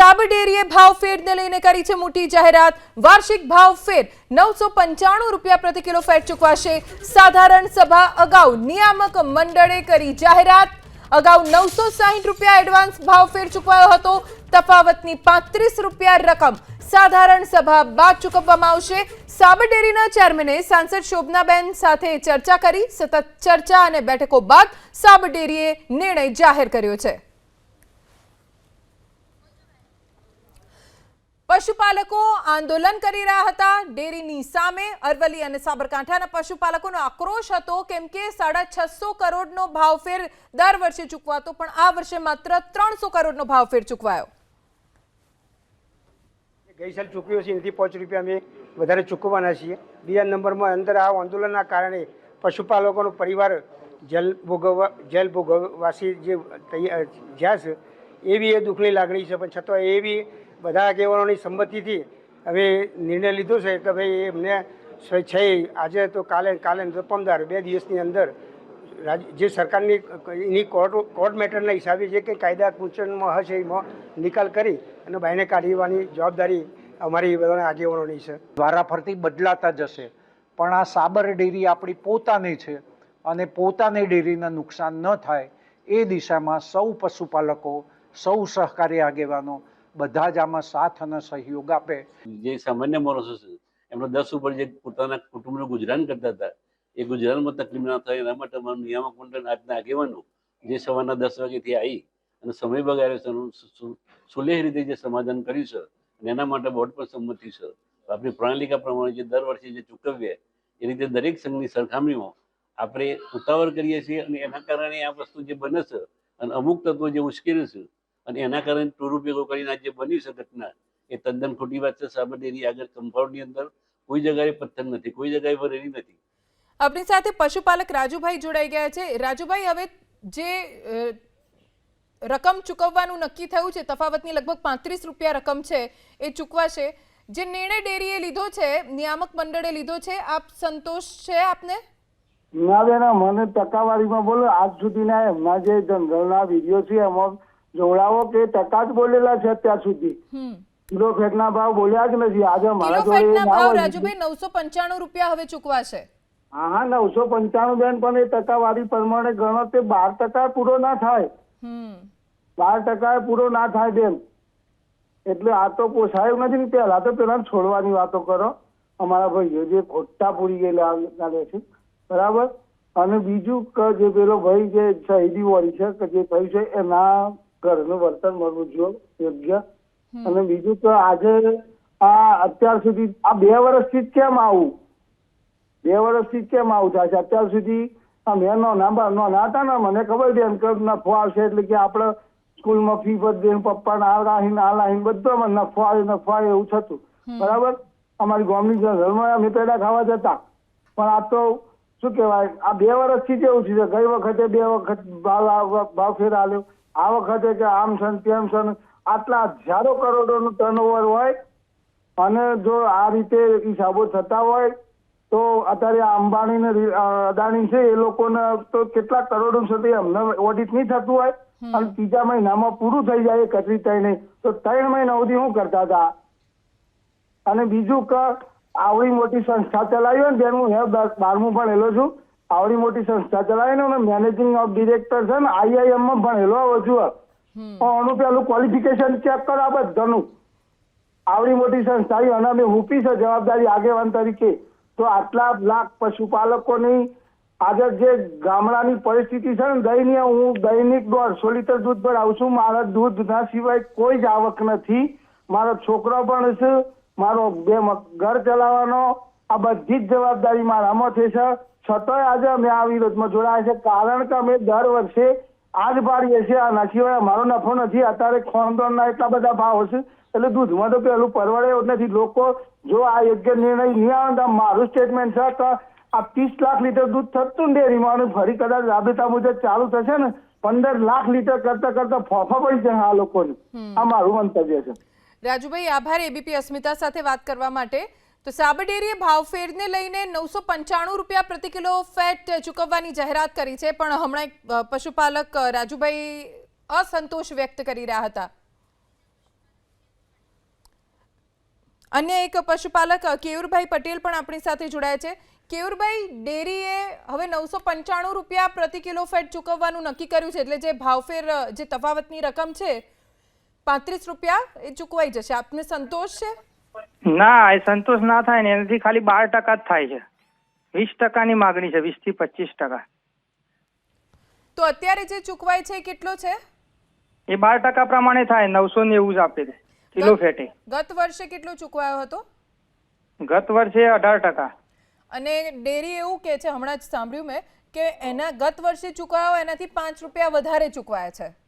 સાબર ડેરીએ ભાવ લઈને કરી છે મોટી જાહેરાત. વાર્ષિક ભાવ ફેર નવસો પંચાણું રૂપિયા પ્રતિ કિલો ફેટ ચૂકવાશે. સાધારણ સભા અગાઉ નિયામક મંડળે કરી જાહેરાત. અગાઉ નવસો સાહીઠ રૂપિયા એડવાન્સ ભાવ ફેર ચૂકવાયો હતો. તફાવતની પાંત્રીસ રૂપિયા રકમ સાધારણ સભા બાદ ચૂકવવામાં આવશે. સાબર ડેરીના ચેરમેને સાંસદ શોભનાબેન સાથે ચર્ચા કરી. સતત ચર્ચા અને બેઠકો બાદ સાબર ડેરીએ નિર્ણય જાહેર કર્યો છે. પશુપાલકો આંદોલન કરી રહ્યા હતા. ડેરીની સામે અરવલ્લી અને સાબરકાંઠાના પશુપાલકોનો આક્રોશ હતો. કેમ કે સાડા છસો કરોડનો ભાવફેર દર વર્ષે ચૂકવાતો, પણ આ વર્ષે માત્ર ત્રણસો કરોડનો ભાવફેર ચૂકવાયો. ગઈ સાલ ચૂકવ્યો છે, એનાથી પાંચ રૂપિયા અમે વધારે ચૂકવવાના છીએ. બીજા નંબરમાં અંદર આ આંદોલનના કારણે પશુપાલકોનો પરિવાર જેલ ભોગવવા, જેલ ભોગવવાસી જે તૈયાર, જ્યાં છે એવી એ દુઃખની લાગણી છે, પણ છતાં એવી બધા આગેવાનોની સંમતિથી હવે નિર્ણય લીધો છે કે ભાઈ એમને સ્વેચ્છાએ આજે તો કાલે કાલે તો પમદાર બે દિવસની અંદર જે સરકારની એની કોર્ટ કોર્ટ મેટરના હિસાબે જે કંઈ કાયદા કુંચનમાં હશે એમાં નિકાલ કરી અને બાઈને કાઢવાની જવાબદારી અમારી બધાના આગેવાનોની છે. વારાફરતી બદલાતા જશે. પણ આ સાબર ડેરી આપણી પોતાની છે અને પોતાની ડેરીને નુકસાન ન થાય એ દિશામાં સૌ પશુપાલકો, સૌ સહકારી આગેવાનો બધા જ આમાં સાથ અને સહયોગ આપે. જે સામાન્ય માણસો છે, એમનો દસ ઉપર જે પોતાના કુટુંબનું ગુજરાન કરતા હતા, એ ગુજરાનમાં તકલીફ ના થાય, એના માટે અમારું નિયામક મંડળ આજના આગેવાનો જે સવારના દસ વાગેથી આવી અને સમય બગાડ્યો છે સુલેહ રીતે જે સમાધાન કર્યું છે અને એના માટે બોર્ડ પર સંમતિ છે. આપણી પ્રણાલિકા પ્રમાણે જે દર વર્ષે જે ચૂકવીએ એ રીતે દરેક સંઘની સરખામણીમાં આપણે ઉતાવળ કરીએ છીએ અને એના કારણે આ વસ્તુ જે બને છે અને અમુક તત્વો જે ઉશ્કેરે છે અને એના કારણે ટૂરુપયોગો કરીને આજે બની છે ઘટના. એ તદ્દન ખોટી વાત છે. સાબરડેરી આગળ કમ્પાઉન્ડની અંદર કોઈ જગાએ પથ્થર નથી કોઈ જગાએ ભરેલી નથી. આપણી સાથે પશુપાલક રાજુભાઈ જોડાઈ ગયા છે. રાજુભાઈ હવે જે રકમ ચૂકવવાનું નક્કી થયું છે તફાવતની લગભગ પાંત્રીસ રૂપિયા રકમ છે એ ચૂકવાશે. જે નિર્ણય ડેરીએ લીધો છે નિયામક મંડળે લીધો છે આપ સંતોષ છે આપને? ના બેન મને ટકાવારીમાં બોલો. આજ સુધીના એમના જે જનરલના વીડિયો છે એમાં જોડાવો કે ટકા જ બોલેલા છે અત્યાર સુધી. કિલો ફેટના ભાવ બોલ્યા જ નથી. આજે મારા જોડે ભાવ રાજુભાઈ નવસો પંચાણું રૂપિયા હવે ચૂકવાશે. હા હા નવસો પંચાણું બેન પણ એ ટકાવારી પ્રમાણે ગણો તે બાર ટકા પૂરો ના થાય. બાર ટકા પૂરો ના થાય બેન. એટલે આ તો પોસાયું નથી પેલા તો પેલા છોડવાની વાતો કરો. અમારા ભાઈઓ જે ખોટા પૂરી ગયેલા ચાલે છે. બરાબર? અને બીજું કે જે પેલો ભાઈ જે શહીદી વાળી છે કે જે થયું છે એના ઘરનું વર્તન મળવું જોઈએ યોગ્ય. અને બીજું તો આજે આ અત્યાર સુધી આ બે વર્ષથી કેમ આવું? બે વર્ષથી કેમ આવું થાય છે? અત્યાર સુધી અમે નાના બા- ના હતા ને મને ખબર છે એમ કે નફો આવશે એટલે કે આપણે સ્કૂલમાં ફી ભરી પપ્પા પપ્પાને આ લાહીન આ લાહીન બધામાં નફો આવે નફો આવે એવું થતું. બરાબર? અમારી ગામની જનરલમાં અમે પેડા ખાવા જતા. પણ આ તો શું કહેવાય? આ બે વર્ષથી જ એવું છે. ગઈ વખતે બે વખત ભાવ ભાવ ફેર આલ્યો. આ વખતે કે આમ છે તેમ છે આટલા હજારો કરોડોનું ટર્નઓવર હોય અને જો આ રીતે હિસાબો થતા હોય તો અત્યારે અંબાણી ને અદાણી છે એ લોકોને તો કેટલા કરોડો સુધી અમને ઓડિટ નહીં થતું હોય. અને ત્રીજા મહિનામાં પૂરું થઈ જાય કચરી થઈને તો ત્રણ મહિના સુધી શું કરતા હતા? અને બીજું કે આવડી મોટી સંસ્થા ચલાવી હોય ને જેનું હું હે બારમું ભણેલો છું આવડી મોટી સંસ્થા ચલાવી ને મેનેજિંગ ઓફ ડિરેક્ટર છે ને આઈઆઈએમમાં ભણેલો છું આનું પેલું ક્વોલિફિકેશન ચેક કરો આ બધાનું. આવડી મોટી સંસ્થા અને અમે હુપી છે જવાબદારી આગેવાન તરીકે. તો આટલા લાખ પશુપાલકોની આજે જે ગામડાની પરિસ્થિતિ છે ને દયનીય હું દૈનિક દોઢસો લીટર દૂધ ભરાવું છું. મારા દૂધના સિવાય કોઈ જ આવક નથી. મારો છોકરો પણ છે મારો બે ઘર ચલાવવાનો. આ બધી જ જવાબદારી મારામાં છે છે છતાંય આજે અમે આ વિરોધમાં જોડાયા છે. કારણ કે અમે દર વર્ષે આજ પાડીએ છીએ આના સિવાય અમારો નફો નથી અત્યારે ખોણદોણના એટલા બધા ભાવ છે એટલે દૂધમાં તો પેલું પરવડે એવું નથી. લોકો જો આ યોગ્ય નિર્ણય નહીં આવે તો મારું સ્ટેટમેન્ટ છે કે આ ત્રીસ લાખ લીટર દૂધ થતું ને ડેરીમાં અને ફરી કદાચ રાબેતા મુજબ ચાલુ થશે ને પંદર લાખ લીટર કરતા કરતા ફોફા પડી જશે આ લોકોને. આ મારું મંતવ્ય છે. રાજુભાઈ આભાર. એબીપી અસ્મિતા સાથે વાત કરવા માટે. તો સાબર ડેરીએ ભાવફેરને લઈને નવસો પંચાણું રૂપિયા પ્રતિ કિલો ફેટ ચૂકવવાની જાહેરાત કરી છે, પણ હમણાં એક પશુપાલક રાજુભાઈ અસંતોષ વ્યક્ત કરી રહ્યા હતા. અન્ય એક પશુપાલક કેયુરભાઈ પટેલ પણ આપણી સાથે જોડાયા છે. કેયુરભાઈ, ડેરીએ હવે નવસો પંચાણું રૂપિયા પ્રતિ કિલો ફેટ ચૂકવવાનું નક્કી કર્યું છે, એટલે જે ભાવફેર જે તફાવતની રકમ છે, પાંત્રીસ રૂપિયા એ ચૂકવાઈ જશે. આપને સંતોષ છે? ના એ સંતોષ ના થાય ને એનાથી ખાલી બાર ટકા જ થાય છે. વીસ ટકાની માગણી છે વીસથી પચીસ ટકા. તો અત્યારે જે ચૂકવાય છે કેટલો છે? એ બાર ટકા પ્રમાણે થાય નવસો નેવું જ આપે છે કિલો ફેટે. ગત વર્ષે કેટલો ચૂકવાયો હતો? ગત વર્ષે અઢાર ટકા. અને ડેરી એવું કે છે હમણાં જ સાંભળ્યું મેં કે એના ગત વર્ષે ચૂકવાયો એનાથી પાંચ રૂપિયા વધારે ચૂકવાયા છે.